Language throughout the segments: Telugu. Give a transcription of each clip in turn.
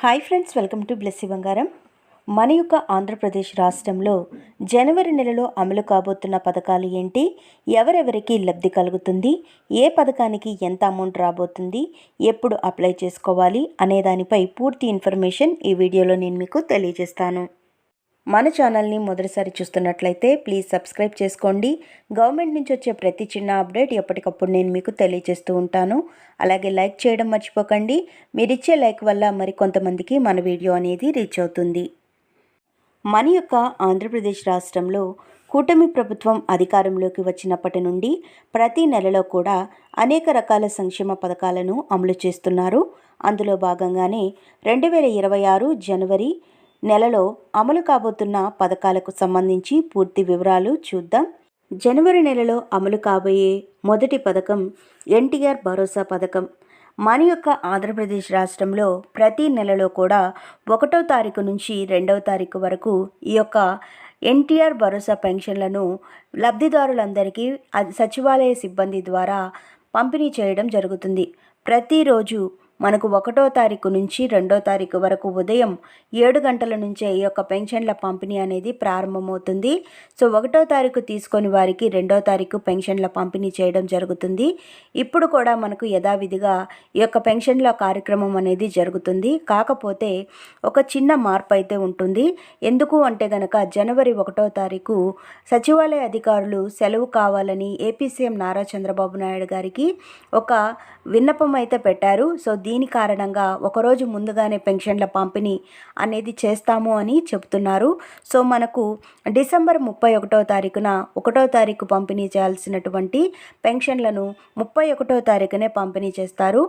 Hi friends welcome to Blessy Bangaram. మన యొక్క ఆంధ్రప్రదేశ్ రాష్ట్రంలో జనవరి నెలలో అమలు కాబోతున్న పథకాలు ఏంటి? ఎవరెవరికి లబ్ధి కలుగుతుంది? ఏ పథకానికి ఎంత అమౌంట్ రాబోతుంది? ఎప్పుడు అప్లై చేసుకోవాలి? అనే దానిపై పూర్తి ఇన్ఫర్మేషన్ ఈ వీడియోలో నేను మీకు తెలియజేస్తాను. మన ఛానల్ని మొదటిసారి చూస్తున్నట్లయితే ప్లీజ్ సబ్స్క్రైబ్ చేసుకోండి. గవర్నమెంట్ నుంచి వచ్చే ప్రతి చిన్న అప్డేట్ ఎప్పటికప్పుడు నేను మీకు తెలియజేస్తూ ఉంటాను. అలాగే లైక్ చేయడం మర్చిపోకండి. మీరిచ్చే లైక్ వల్ల మరి కొంతమందికి మన వీడియో అనేది రీచ్ అవుతుంది. మన యొక్క ఆంధ్రప్రదేశ్ రాష్ట్రంలో కూటమి ప్రభుత్వం అధికారంలోకి వచ్చినప్పటి నుండి ప్రతి నెలలో కూడా అనేక రకాల సంక్షేమ పథకాలను అమలు చేస్తున్నారు. అందులో భాగంగానే రెండు వేల ఇరవై ఆరు జనవరి నెలలో అమలు కాబోతున్న పథకాలకు సంబంధించి పూర్తి వివరాలు చూద్దాం. జనవరి నెలలో అమలు కాబోయే మొదటి పథకం ఎన్టీఆర్ భరోసా పథకం. మన యొక్క ఆంధ్రప్రదేశ్ రాష్ట్రంలో ప్రతి నెలలో కూడా ఒకటో తారీఖు నుంచి రెండవ తారీఖు వరకు ఈ యొక్క ఎన్టీఆర్ భరోసా పెన్షన్లను లబ్ధిదారులందరికీ సచివాలయ సిబ్బంది ద్వారా పంపిణీ చేయడం జరుగుతుంది. ప్రతిరోజు మనకు ఒకటో తారీఖు నుంచి రెండో తారీఖు వరకు ఉదయం ఏడు గంటల నుంచే ఈ యొక్క పెన్షన్ల పంపిణీ అనేది ప్రారంభమవుతుంది. సో ఒకటో తారీఖు తీసుకొని వారికి రెండో తారీఖు పెన్షన్ల పంపిణీ చేయడం జరుగుతుంది. ఇప్పుడు కూడా మనకు యథావిధిగా ఈ యొక్క పెన్షన్ల కార్యక్రమం అనేది జరుగుతుంది. కాకపోతే ఒక చిన్న మార్పు అయితే ఉంటుంది. ఎందుకు అంటే గనక జనవరి ఒకటో తారీఖు సచివాలయ అధికారులు సెలవు కావాలని ఏపీ సీఎం నారా చంద్రబాబు నాయుడు గారికి ఒక విన్నపం అయితే పెట్టారు. సో దీని కారణంగా ఒకరోజు ముందుగానే పెన్షన్ల పంపిణీ అనేది చేస్తాము అని చెబుతున్నారు సో మనకు డిసెంబర్ ముప్పై ఒకటో తారీఖున ఒకటో తారీఖు పంపిణీ చేయాల్సినటువంటి పెన్షన్లను ముప్పై ఒకటో తారీఖునే పంపిణీ చేస్తారు.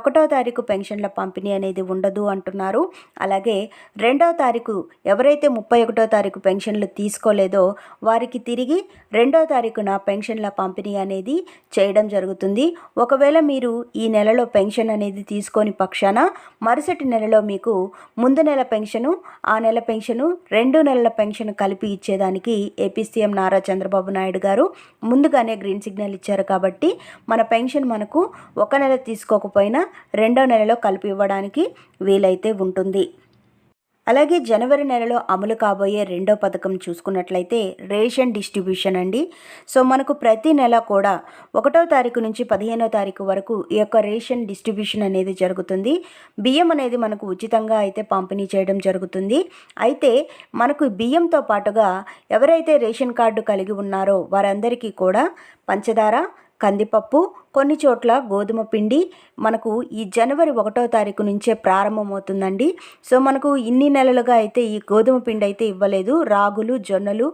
ఒకటో తారీఖు పెన్షన్ల పంపిణీ అనేది ఉండదు అంటున్నారు. అలాగే రెండో తారీఖు ఎవరైతే ముప్పై ఒకటో తారీఖు పెన్షన్లు తీసుకోలేదో వారికి తిరిగి రెండో తారీఖున పెన్షన్ల పంపిణీ అనేది చేయడం జరుగుతుంది. ఒకవేళ మీరు ఈ నెలలో పెన్షన్ అనేది తీసుకొని పక్షాన మరుసటి నెలలో మీకు ముందు నెల పెన్షను ఆ నెల పెన్షను రెండు నెలల పెన్షన్ కలిపి ఇచ్చేదానికి ఏపీ సీఎం నారా చంద్రబాబు నాయుడు గారు ముందుగానే గ్రీన్ సిగ్నల్ ఇచ్చారు కాబట్టి మన పెన్షన్ మనకు ఒక నెల తీసుకోకపోయినా రెండో నెలలో కలిపి ఇవ్వడానికి వీలైతే ఉంటుంది. అలాగే జనవరి నెలలో అమలు కాబోయే రెండో పథకం చూసుకున్నట్లయితే రేషన్ డిస్ట్రిబ్యూషన్ అండి. సో మనకు ప్రతి నెల కూడా ఒకటో తారీఖు నుంచి పదిహేనో తారీఖు వరకు ఈ యొక్క రేషన్ డిస్ట్రిబ్యూషన్ అనేది జరుగుతుంది. బియ్యం అనేది మనకు ఉచితంగా అయితే పంపిణీ చేయడం జరుగుతుంది. అయితే మనకు బియ్యంతో పాటుగా ఎవరైతే రేషన్ కార్డు కలిగి ఉన్నారో వారందరికీ కూడా పంచదార కందిపప్పు కొన్ని చోట్ల గోధుమ పిండి. మనకు ఈ జనవరి ఒకటో తారీఖు నుంచే ప్రారంభమవుతుందండి. సో మనకు ఇన్ని నెలలుగా అయితే ఈ గోధుమ పిండి అయితే ఇవ్వలేదు. రాగులు జొన్నలు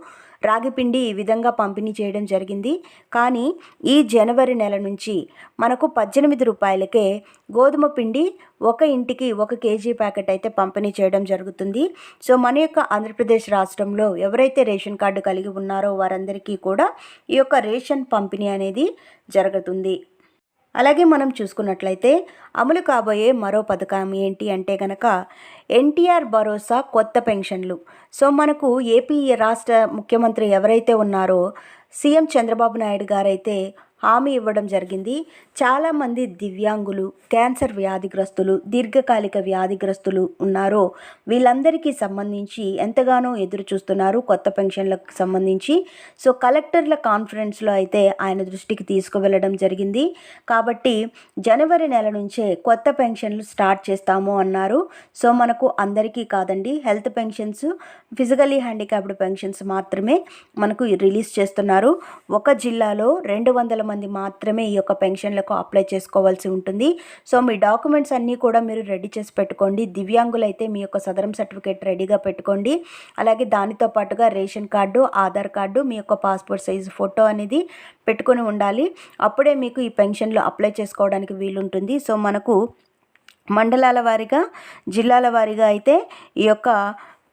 రాగి పిండి ఈ విధంగా పంపిణీ చేయడం జరిగింది. కానీ ఈ జనవరి నెల నుంచి మనకు పద్దెనిమిది రూపాయలకే గోధుమ పిండి ఒక ఇంటికి ఒక కేజీ ప్యాకెట్ అయితే పంపిణీ చేయడం జరుగుతుంది. సో మన యొక్క ఆంధ్రప్రదేశ్ రాష్ట్రంలో ఎవరైతే రేషన్ కార్డు కలిగి ఉన్నారో వారందరికీ కూడా ఈ యొక్క రేషన్ పంపిణీ అనేది జరుగుతుంది. అలాగే మనం చూసుకున్నట్లయితే అమలు కాబోయే మరో పథకం ఏంటి అంటే కనుక ఎన్టీఆర్ భరోసా కొత్త పెన్షన్లు. సో మనకు ఏపీ రాష్ట్ర ముఖ్యమంత్రి ఎవరైతే ఉన్నారో సీఎం చంద్రబాబు నాయుడు గారైతే హామీ ఇవ్వడం జరిగింది. చాలామంది దివ్యాంగులు క్యాన్సర్ వ్యాధిగ్రస్తులు దీర్ఘకాలిక వ్యాధిగ్రస్తులు ఉన్నారో వీళ్ళందరికీ సంబంధించి ఎంతగానో ఎదురు చూస్తున్నారు కొత్త పెన్షన్లకు సంబంధించి. సో కలెక్టర్ల కాన్ఫరెన్స్లో అయితే ఆయన దృష్టికి తీసుకువెళ్ళడం జరిగింది. కాబట్టి జనవరి నెల నుంచే కొత్త పెన్షన్లు స్టార్ట్ చేస్తాము అన్నారు. సో మనకు అందరికీ కాదండి health pensions physically handicapped pensions మాత్రమే మనకు రిలీజ్ చేస్తున్నారు. ఒక జిల్లాలో రెండు వందల మంది మాత్రమే ఈ యొక్క పెన్షన్లకు అప్లై చేసుకోవాల్సి ఉంటుంది. సో మీ డాక్యుమెంట్స్ అన్నీ కూడా మీరు రెడీ చేసి పెట్టుకోండి. దివ్యాంగులైతే మీ యొక్క సదరం సర్టిఫికేట్ రెడీగా పెట్టుకోండి. అలాగే దానితో పాటుగా రేషన్ కార్డు ఆధార్ కార్డు మీ యొక్క పాస్పోర్ట్ సైజ్ ఫోటో అనేది పెట్టుకొని ఉండాలి. అప్పుడే మీకు ఈ పెన్షన్లు అప్లై చేసుకోవడానికి వీలుంటుంది. సో మనకు మండలాల వారీగా జిల్లాల వారీగా అయితే ఈ యొక్క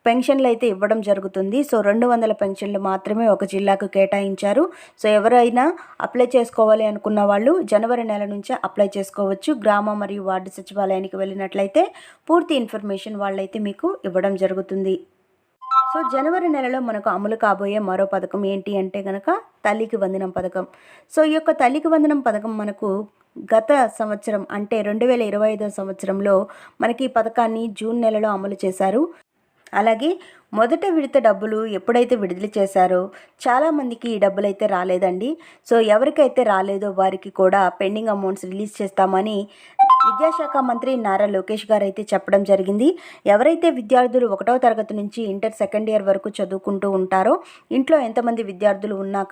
పెన్షన్లు అయితే ఇవ్వడం జరుగుతుంది. సో రెండు వందల పెన్షన్లు మాత్రమే ఒక జిల్లాకు కేటాయించారు. సో ఎవరైనా అప్లై చేసుకోవాలి అనుకున్న వాళ్ళు జనవరి నెల నుంచే అప్లై చేసుకోవచ్చు. గ్రామ మరియు వార్డు సచివాలయానికి వెళ్ళినట్లయితే పూర్తి ఇన్ఫర్మేషన్ వాళ్ళైతే మీకు ఇవ్వడం జరుగుతుంది. సో జనవరి నెలలో మనకు అమలు కాబోయే మరో పథకం ఏంటి అంటే కనుక తల్లికి వందనం పథకం. సో ఈ యొక్క తల్లికి వందనం పథకం మనకు గత సంవత్సరం అంటే రెండు వేల ఇరవై ఐదో సంవత్సరంలో మనకి ఈ పథకాన్ని జూన్ నెలలో అమలు చేశారు. అలాగే మొదట విడత డబ్బులు ఎప్పుడైతే విడుదల చేశారో చాలామందికి ఈ డబ్బులు అయితే రాలేదండి. సో ఎవరికైతే రాలేదో వారికి కూడా పెండింగ్ అమౌంట్స్ రిలీజ్ చేస్తామని విద్యాశాఖ మంత్రి నారా లోకేష్ గారు అయితే చెప్పడం జరిగింది. ఎవరైతే విద్యార్థులు ఒకటవ తరగతి నుంచి ఇంటర్ సెకండ్ ఇయర్ వరకు చదువుకుంటూ ఉంటారో ఇంట్లో ఎంతమంది విద్యార్థులు ఉన్నా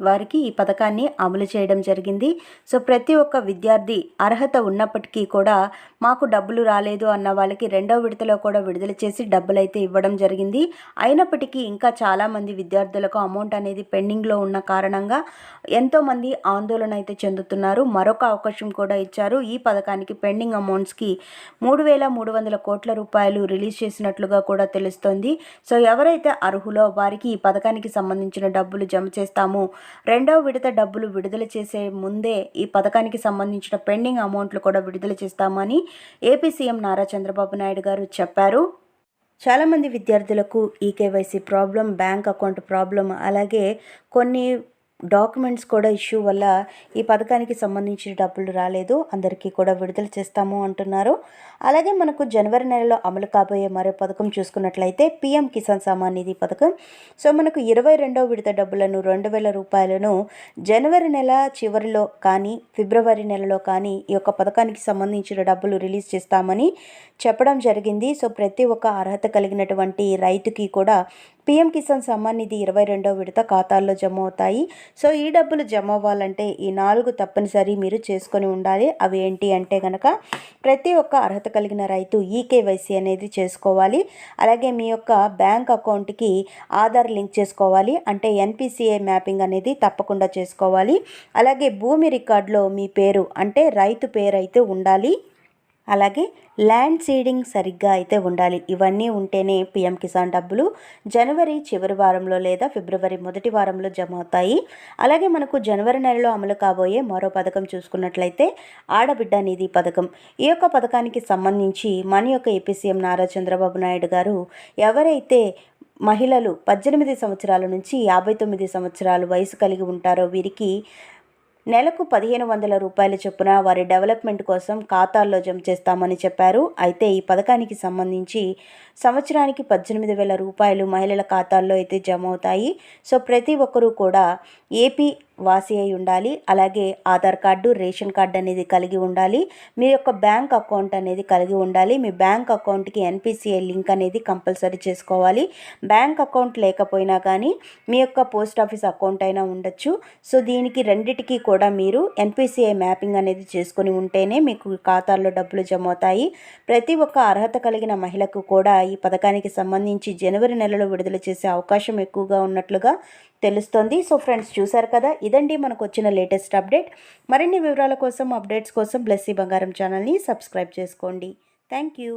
వారికి ఈ పథకాన్ని అమలు చేయడం జరిగింది. సో ప్రతి ఒక్క విద్యార్థి అర్హత ఉన్నప్పటికీ కూడా మాకు డబ్బులు రాలేదు అన్న వాళ్ళకి రెండో విడతలో కూడా విడుదల చేసి డబ్బులు అయితే ఇవ్వడం జరిగింది. అయినప్పటికీ ఇంకా చాలామంది విద్యార్థులకు అమౌంట్ అనేది పెండింగ్లో ఉన్న కారణంగా ఎంతోమంది ఆందోళన అయితే చెందుతున్నారు. మరొక అవకాశం కూడా ఇచ్చారు. ఈ పథకానికి పెండింగ్ అమౌంట్స్కి మూడు వేల మూడు వందల కోట్ల రూపాయలు రిలీజ్ చేసినట్లుగా కూడా తెలుస్తోంది. సో ఎవరైతే అర్హులో వారికి ఈ పథకానికి సంబంధించిన డబ్బులు జమ చేస్తామో రెండవ విడత డబ్బులు విడుదల చేసే ముందే ఈ పథకానికి సంబంధించిన పెండింగ్ అమౌంట్లు కూడా విడుదల చేస్తామని ఏపీ సీఎం నారా చంద్రబాబు నాయుడు గారు చెప్పారు. చాలామంది విద్యార్థులకు eKYC problem bank account problem అలాగే కొన్ని డాక్యుమెంట్స్ కూడా ఇష్యూ వల్ల ఈ పథకానికి సంబంధించిన డబ్బులు రాలేదు. అందరికీ కూడా విడుదల చేస్తాము అంటున్నారు. అలాగే మనకు జనవరి నెలలో అమలు కాబోయే మరో పథకం చూసుకున్నట్లయితే పీఎం కిసాన్ సమ్మాన్ నిధి పథకం. సో మనకు ఇరవై రెండవ విడత డబ్బులను రెండు వేల రూపాయలను జనవరి నెల చివరిలో కానీ ఫిబ్రవరి నెలలో కానీ ఈ యొక్క పథకానికి సంబంధించిన డబ్బులు రిలీజ్ చేస్తామని చెప్పడం జరిగింది. సో ప్రతి ఒక్క అర్హత కలిగినటువంటి రైతుకి కూడా పీఎం కిసాన్ సమ్మాన్ నిధి ఇరవై రెండో విడత ఖాతాల్లో జమ అవుతాయి సో ఈ డబ్బులు జమ అవ్వాలంటే ఈ నాలుగు తప్పనిసరి మీరు చేసుకొని ఉండాలి. అవి ఏంటి అంటే కనుక ప్రతి ఒక్క అర్హత కలిగిన రైతు ఈకేవైసీ అనేది చేసుకోవాలి. అలాగే మీ యొక్క బ్యాంక్ అకౌంట్కి ఆధార్ లింక్ చేసుకోవాలి. అంటే ఎన్పిసిఐ మ్యాపింగ్ అనేది తప్పకుండా చేసుకోవాలి. అలాగే భూమి రికార్డులో మీ పేరు అంటే రైతు పేరు అయితే ఉండాలి. అలాగే ల్యాండ్ సీడింగ్ సరిగ్గా అయితే ఉండాలి. ఇవన్నీ ఉంటేనే పిఎం కిసాన్ డబ్బులు జనవరి చివరి వారంలో లేదా ఫిబ్రవరి మొదటి వారంలో జమ అవుతాయి. అలాగే మనకు జనవరి నెలలో అమలు కాబోయే మరో పథకం చూసుకున్నట్లయితే ఆడబిడ్డ నిధి పథకం. ఈ యొక్క పథకానికి సంబంధించి మన యొక్క ఏపీ సీఎం నారా చంద్రబాబు నాయుడు గారు ఎవరైతే మహిళలు పద్దెనిమిది సంవత్సరాల నుంచి యాభై తొమ్మిది సంవత్సరాలు వయసు కలిగి ఉంటారో వీరికి నెలకు పదిహేను వందల రూపాయల చొప్పున వారి డెవలప్మెంట్ కోసం ఖాతాల్లో జమ చేస్తామని చెప్పారు. అయితే ఈ పథకానికి సంబంధించి సంవత్సరానికి పద్దెనిమిది వేల రూపాయలు మహిళల ఖాతాల్లో అయితే జమ అవుతాయి. సో ప్రతి ఒక్కరూ కూడా ఏపీ వాసి అయి ఉండాలి. అలాగే ఆధార్ కార్డు రేషన్ కార్డు అనేది కలిగి ఉండాలి. మీ యొక్క బ్యాంక్ అకౌంట్ అనేది కలిగి ఉండాలి. మీ బ్యాంక్ అకౌంట్కి ఎన్పిసిఐ లింక్ అనేది కంపల్సరీ చేసుకోవాలి. బ్యాంక్ అకౌంట్ లేకపోయినా కానీ మీ యొక్క పోస్ట్ ఆఫీస్ అకౌంట్ అయినా ఉండొచ్చు. సో దీనికి రెండిటికి కూడా మీరు ఎన్పిసిఐ మ్యాపింగ్ అనేది చేసుకొని ఉంటేనే మీకు ఖాతాల్లో డబ్బులు జమ అవుతాయి ప్రతి ఒక్క అర్హత కలిగిన మహిళకు కూడా ఈ పథకానికి సంబంధించి జనవరి నెలలో విడుదల చేసే అవకాశం ఎక్కువగా ఉన్నట్లుగా తెలుస్తోంది. సో ఫ్రెండ్స్ చూసారు కదా? ఇదండి మనకు వచ్చిన లేటెస్ట్ అప్డేట్. మరిన్ని వివరాల కోసం అప్డేట్స్ కోసం బ్లెస్సీ బంగారం ఛానల్ని సబ్స్క్రైబ్ చేసుకోండి. Thank you.